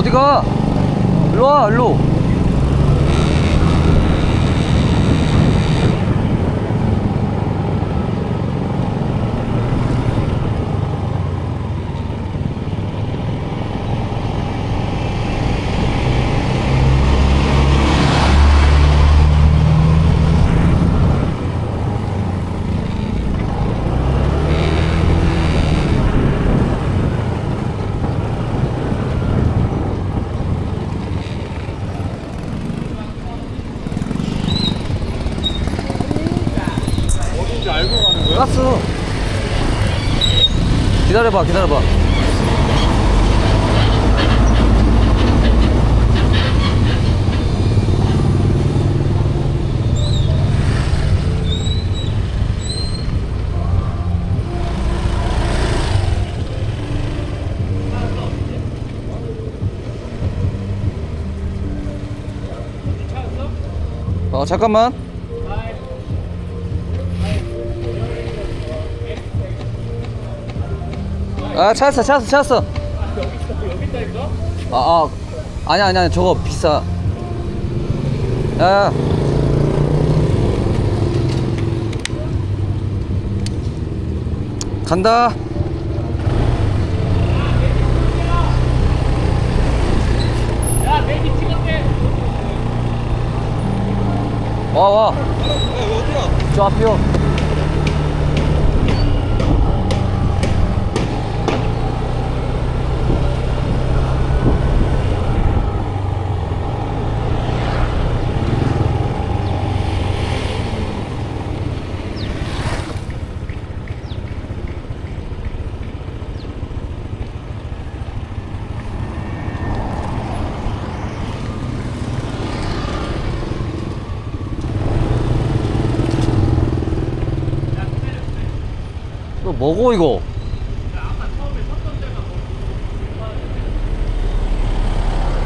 어디가? 일로 와, 일로. 어딘지 알고 가는 거야? 가스. 기다려봐, 기다려봐. 어, 잠깐만. 아 찾았어 찾았어 찾았어. 아, 아 아니 아니 아니 저거 비싸. 야. 간다. 야, 내비 찍었대. 와와? 저 앞이요 이거 뭐고 이거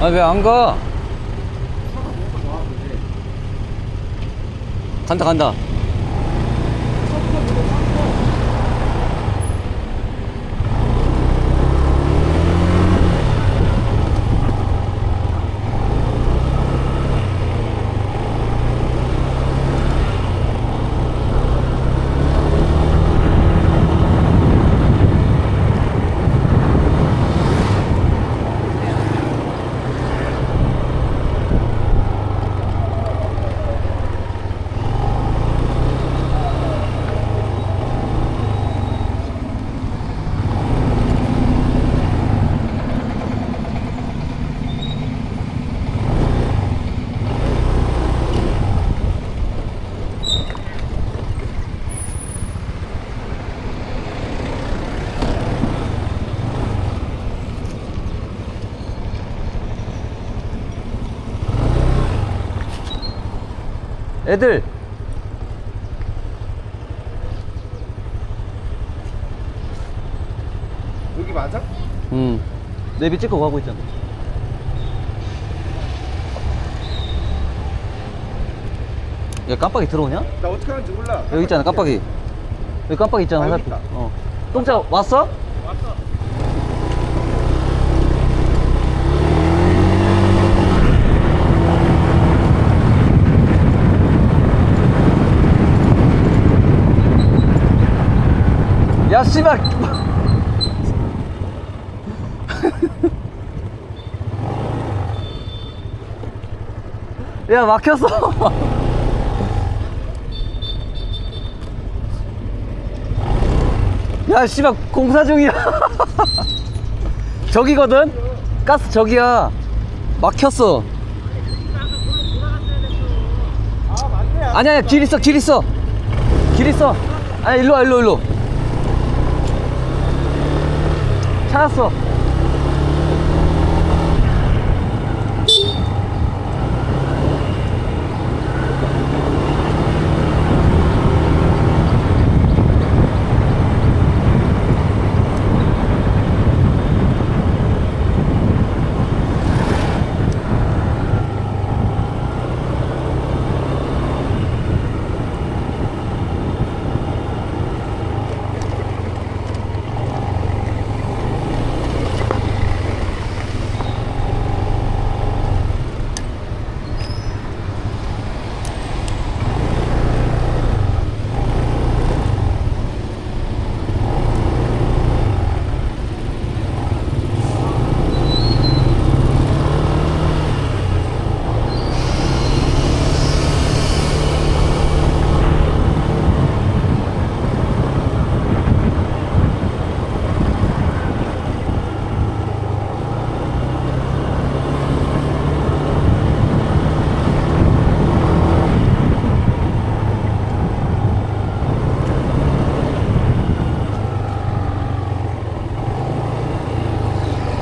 아니 왜안 가? 간다 간다 애들 여기 맞아? 음 내비 찍고 가고 있잖아 야 깜빡이 들어오냐? 나 어떻게 하는지 몰라. 여기 있잖아 깜빡이 여기 깜빡이 있잖아 아, 여기 화살표. 있다. 어 똥차 왔어? 왔어. 야 씨발. 야 막혔어. 야 씨발 공사 중이야. 저기거든? 가스 저기야. 막혔어. 아. 아니야 아니야 길 있어 길 있어. 길 있어. 아니 일로 와 일로 일로 찾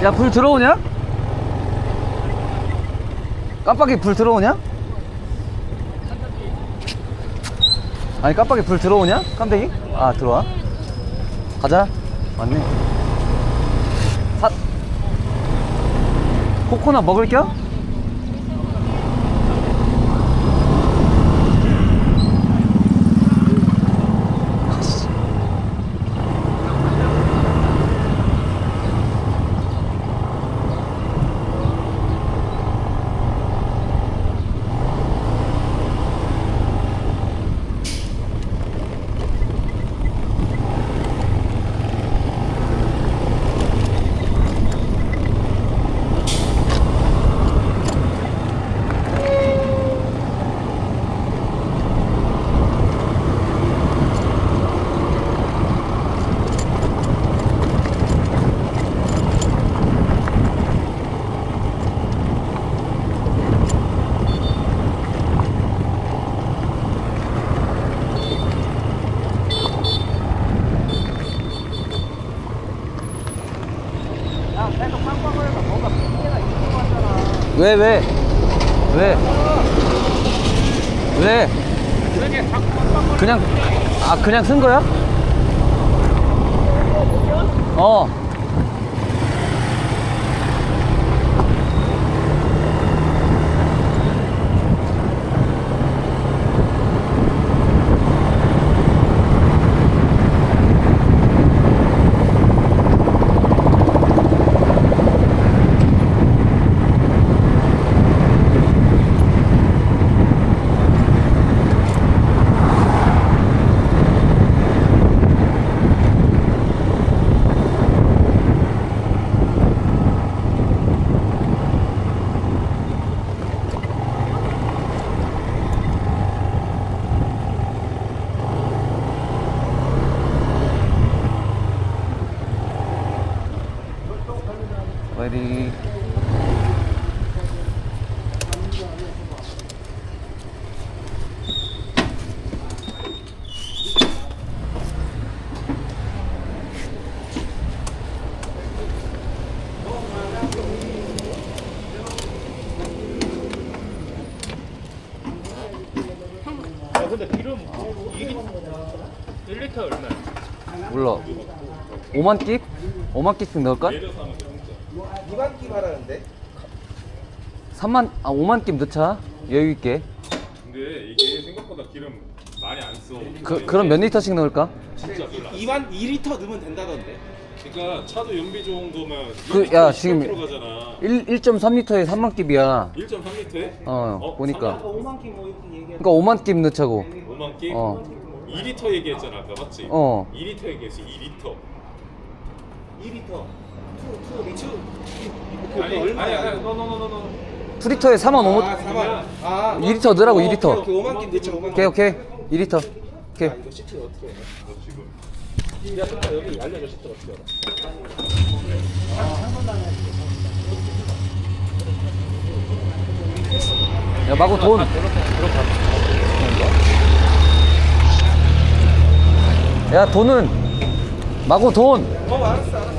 야, 불 들어오냐? 깜빡이 불 들어오냐? 아니, 깜빡이 불 들어오냐? 깜빡이? 아, 들어와. 가자. 맞네. 사... 코코넛 먹을 겨? 왜, 왜? 왜? 왜? 그냥, 아, 그냥 쓴 거야? 어. 레디. 야, 근데 기름 1리터 얼마야? 몰라. 5만 깁? 5만 깁씩 넣을까? 2만 끼 말하는데 3만, 아, 5만 깁 넣자. 여유 있게. 근데 이게 생각보다 기름 많이 안 써. 그, 그럼 몇 리터씩 넣을까? 진짜 별로. 안 2만 2리터 넣으면 된다던데 써. 그러니까 차도 연비 좋은 거면 그, 야, 지금- 들어가잖아. 1, 1.3리터에 3만 깁이야. 1.3리터에? 어, 보니까. 5만 끼뭐 이렇게 그러니까 5만 깁 넣자고. 5만 끼? 어. 2리터 얘기했잖아 아까 맞지? 어. 2리터 얘기했어 2리터. 2리터 2, 2, 2 아니 아니 아니 노노노노노. 2리터에 4만 5만. 아 4만 아 2리터 넣으라고, 2리터. 오케이, 오케이, 5만 끼 넣자 5만 오케이, 오케이. 2리터. 오케이. 이거 시트 어떻게 해? 너 지금 야 근데 여기 알려줘 시트 어떻게 해? 야, 마구 돈. 야, 돈은. 마구 돈. 어 알았어 알았어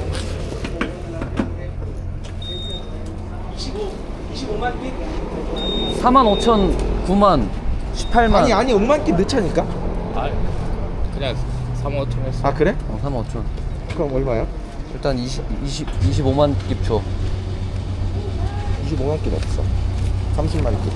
25 25만 끼? 4만 5천, 9만, 18만. 아니 아니 5만 끼 넣자니까 아, 그냥 3, 5천 했어. 아 그래? 어, 4만 5천. 그럼 얼마야? 일단 20, 20, 25만 깁 줘. 25만 끼 넣었어 30만 끼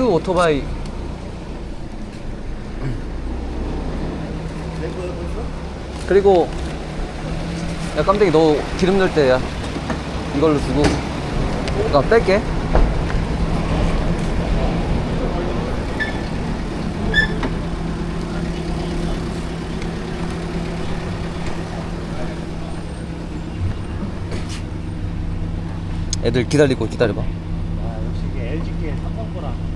투 오토바이. 그리고 야 깜짝이 너 기름 넣을 때야. 이걸로 주고. 나 뺄게. 애들 기다리고 기다려봐 아, 역시 이게 LG계 삼성 거랑.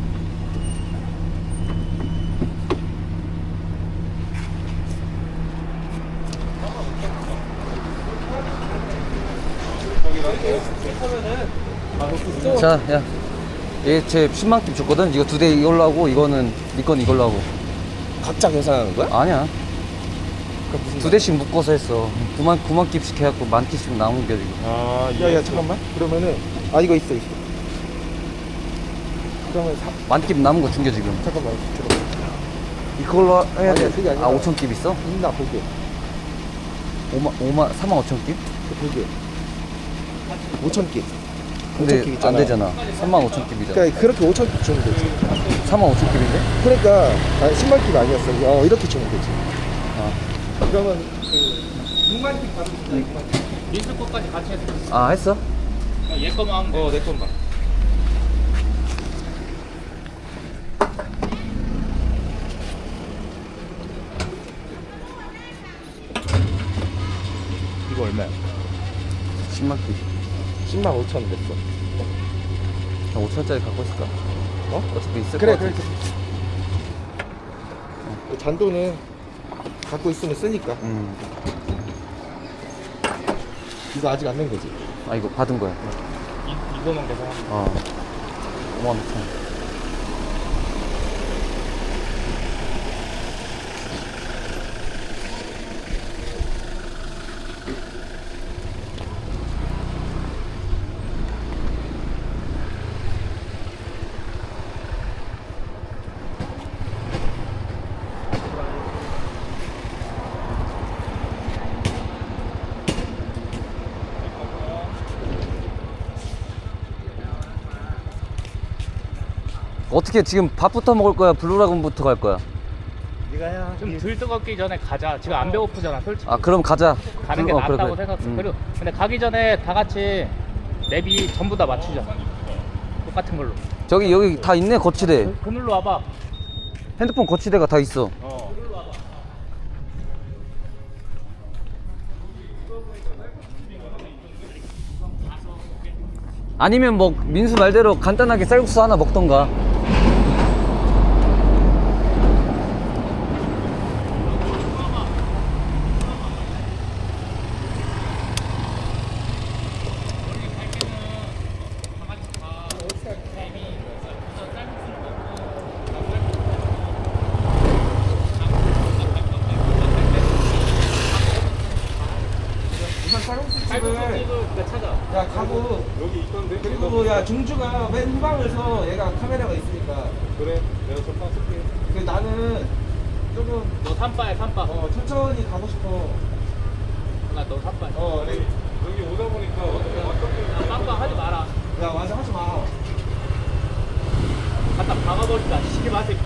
자, 야, 얘제 10만 킵 줬거든. 이거 두 대 이걸로 하고 이거는 니건 이걸로 하고. 각자 계산하는 거야? 아니야. 그럼 무슨 두 대씩 묶어서 했어. 9만 9만 킵씩 해갖고 만 킵씩 남은 게 지금. 아, 야 야 잠깐만. 그러면은 아 이거 있어 있어. 그러면 사, 만킵 남은 거 준겨 지금. 잠깐만. 잠깐만. 이걸로 해야 아니야, 돼. 그게 아니라. 아 5천 킵 있어? 있나 보게. 5만 5만 4만 5천 킵? 그 보게. 5천 끼. 근데 5천 킵 안 있잖아. 되잖아. 3만 5천 킵이잖아. 그러니까 그렇게 5천 끼 주면 되지. 3만 5천 킵인데? 그러니까 아, 10만 끼가 아니었어. 어 이렇게 주면 되지. 아. 그러면 그 6만 끼 받으면 된다. 6만 끼. 민수 거까지 같이 했어. 아 했어? 얘 거만 하면 돼. 어내 것만. 이거 얼마야? 10만 킵. 10만 5천 됐어. 5천짜리 갖고 있을까? 어? 어차피 있을 그래 것 그래. 같아. 그 잔돈은 갖고 있으면 쓰니까. 음. 이거 아직 안 낸 거지? 아 이거 받은 거야. 이, 이거만 계산하면 돼. 어. 5만 5천. 어떻게 지금 밥부터 먹을 거야? 블루라군부터 갈 거야? 네가 해야. 좀덜 뜨겁기 전에 가자. 지금 안 배고프잖아, 솔직히. 아 그럼 가자. 가는 게 어, 그래, 낫다고 그래. 생각해. 음. 그리고 근데 가기 전에 다 같이 내비 전부 다 맞추자. 똑같은 걸로. 저기 여기 다 있네 거치대. 그, 그늘로 와봐. 핸드폰 거치대가 다 있어. 어. 아니면 뭐 민수 말대로 간단하게 쌀국수 하나 먹던가. 우선 쌀국수집을 그러니까 찾아. 야 가고 여기 있던데? 그리고 야 중주가 맨 후방에서 얘가 카메라가 있으니까 그래 내가 전파 쓸게 그 나는 조금 너 산바야, 산바. 어 천천히 가고 싶어 나 너 산바. 어 여기, 여기 오다 보니까 어떻게 어떻게 깜빡 하지 마라. 야 맞아 하지 마 갖다 박아버린다. 시기 마세요.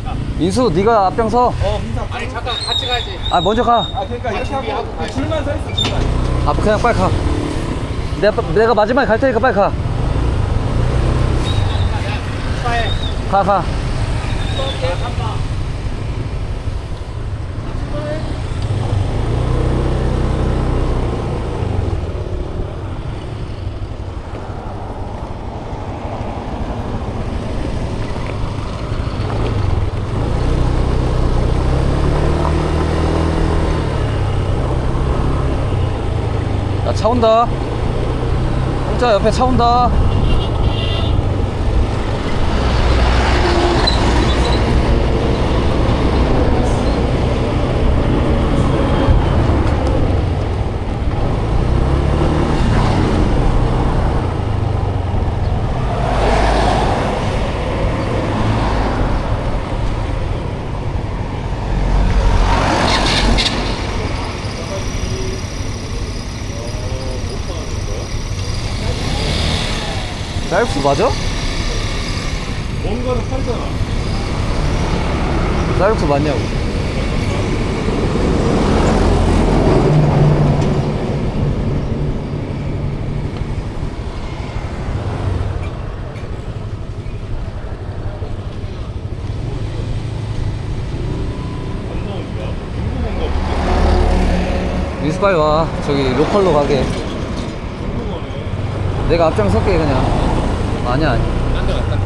민수 네가 앞장서. 어, 민사. 아니 잠깐 같이 가야지. 아 먼저 가. 아, 그러니까 이렇게 준비하고 하고. 줄만 서 있어, 줄만. 아 그냥 빨리 가. 내가 내가 마지막에 갈 테니까 빨리 가. 파에. 가 가. 내 산바. 야, 차 온다. 혼자 옆에 차 온다. 쌀국수 맞아? 뭔가는 팔잖아 쌀국수 맞냐고. 민수 빨리 와. 저기 로컬로 가게. 내가 앞장설게 그냥. 아니 아니. 딴데 딴데 갔다.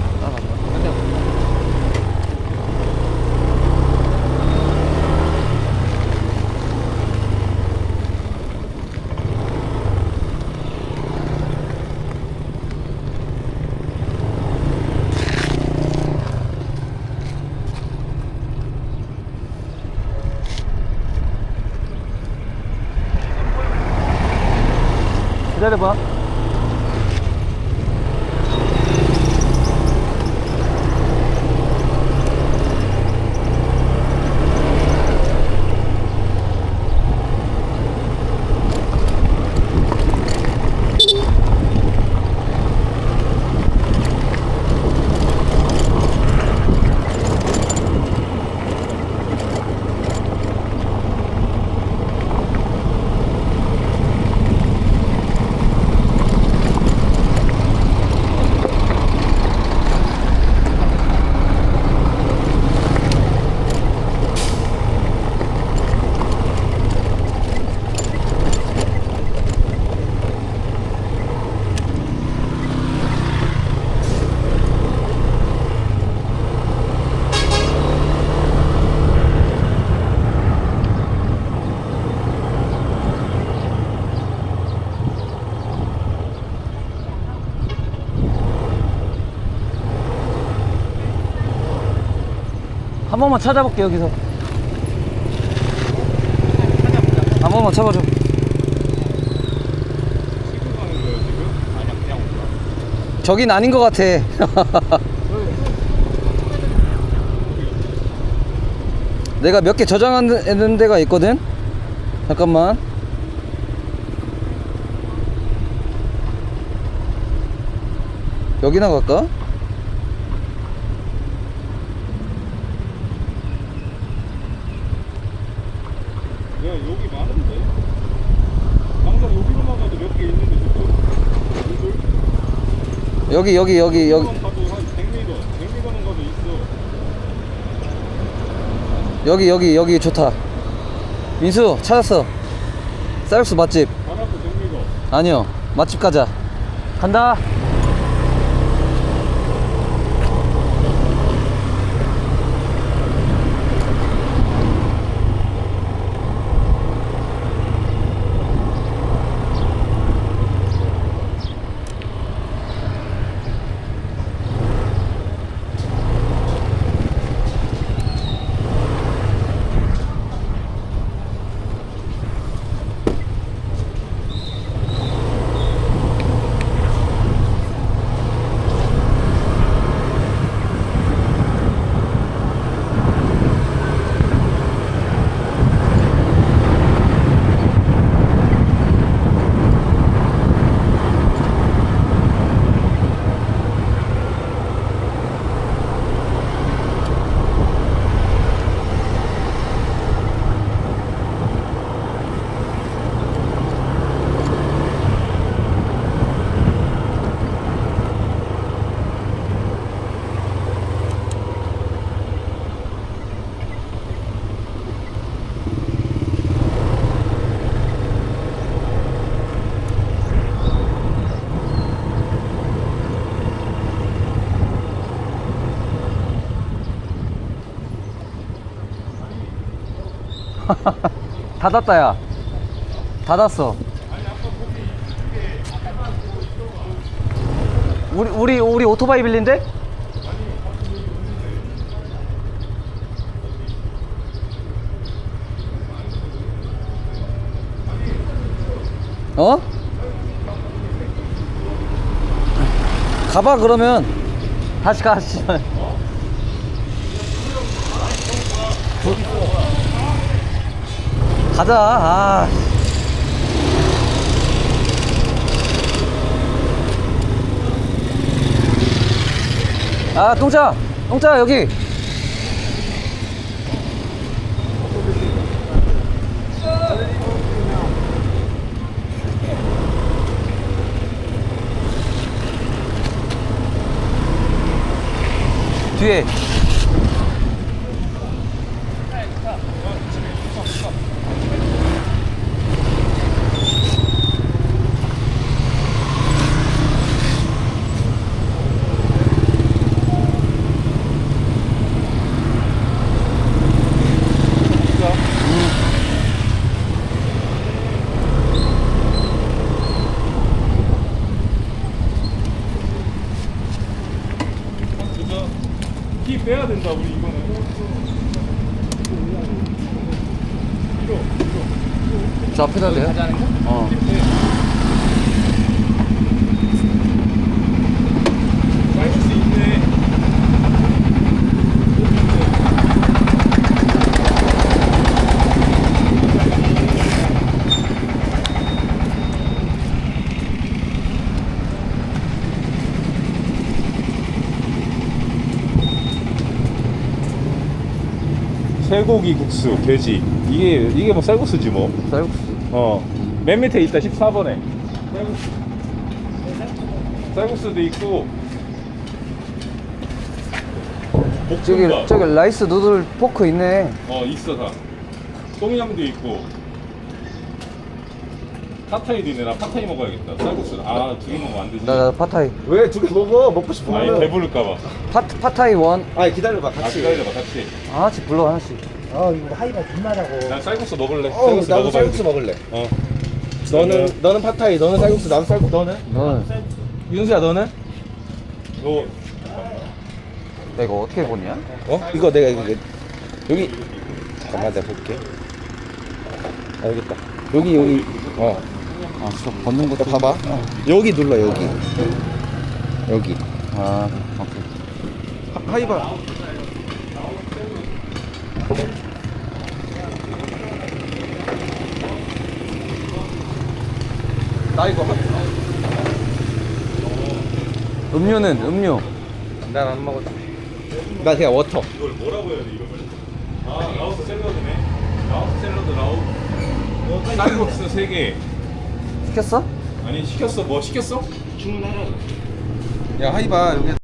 기다려봐. 번만 찾아볼게 여기서. 한 번만 찾아줘. 저긴 아닌 것 같아. 내가 몇 개 저장하는 데가 있거든. 잠깐만. 여기나 갈까? 야 여기 많은데? 항상 여기로만 가도 몇 개 있는데 지금 여기 여기 여기 여기 여기 가도 한 100m 100m는 가도 있어 여기 여기 여기 좋다. 민수 찾았어. 쌀국수 맛집. 바로 앞에 100m 아니요 맛집 가자. 간다. 닫았다 야. 닫았어. 우리 우리 우리 오토바이 빌린데? 어? 가봐 그러면 다시 가. 씨. 가자. 아. 아, 똥차. 똥차 여기. 뒤에. 진짜 키 빼야 된다 우리 이거는 이거 저 앞에다 대요? 어. 쇠고기 국수, 돼지. 이게 이게 뭐 쌀국수지 뭐. 쌀국수. 어. 맨 밑에 있다 14번에. 쌀국수. 쌀국수도 있고. 저기 볶음밥. 저기 라이스 누들 포크 있네. 어 있어 다. 똥양도 있고. 파타이도 있네. 나 파타이 먹어야겠다. 쌀국수. 아 두 개 먹으면 안 되지. 나, 나 파타이. 왜 두 개 먹어? 먹고 싶으면. 아니 배부를까봐. 파 파타이 원. 아니 기다려봐 아 같이. 기다려봐 같이. 하나씩 불러 하나씩. 아 이거 하이가 존나라고 난 쌀국수 먹을래. 어, 쌀국수 나도 먹어봐야지. 쌀국수 먹을래. 어. 너는 너는 파타이, 너는 쌀국수, 나도 쌀국수. 너는? 너는 윤수야 너는? 너 야, 이거 어떻게 보냐? 어? 이거 내가 이거 이거- 여기 잠깐만 내가 볼게. 아 있다. 여기 여기 어. 아, 저 벗는 너 것도 봐봐. 여기 눌러 여기. 여기. 아, 오케이. 하, 하이바. 나 이거 음료는 음료. 난 안 먹었어. 나 그냥 워터. 이걸 뭐라고 해야 돼 이름을? 아 라오스 샐러드네. 라오스 샐러드 라오. 쌀국수 3개. 시켰어? 아니 시켰어 뭐 시켰어? 야 하이바 여기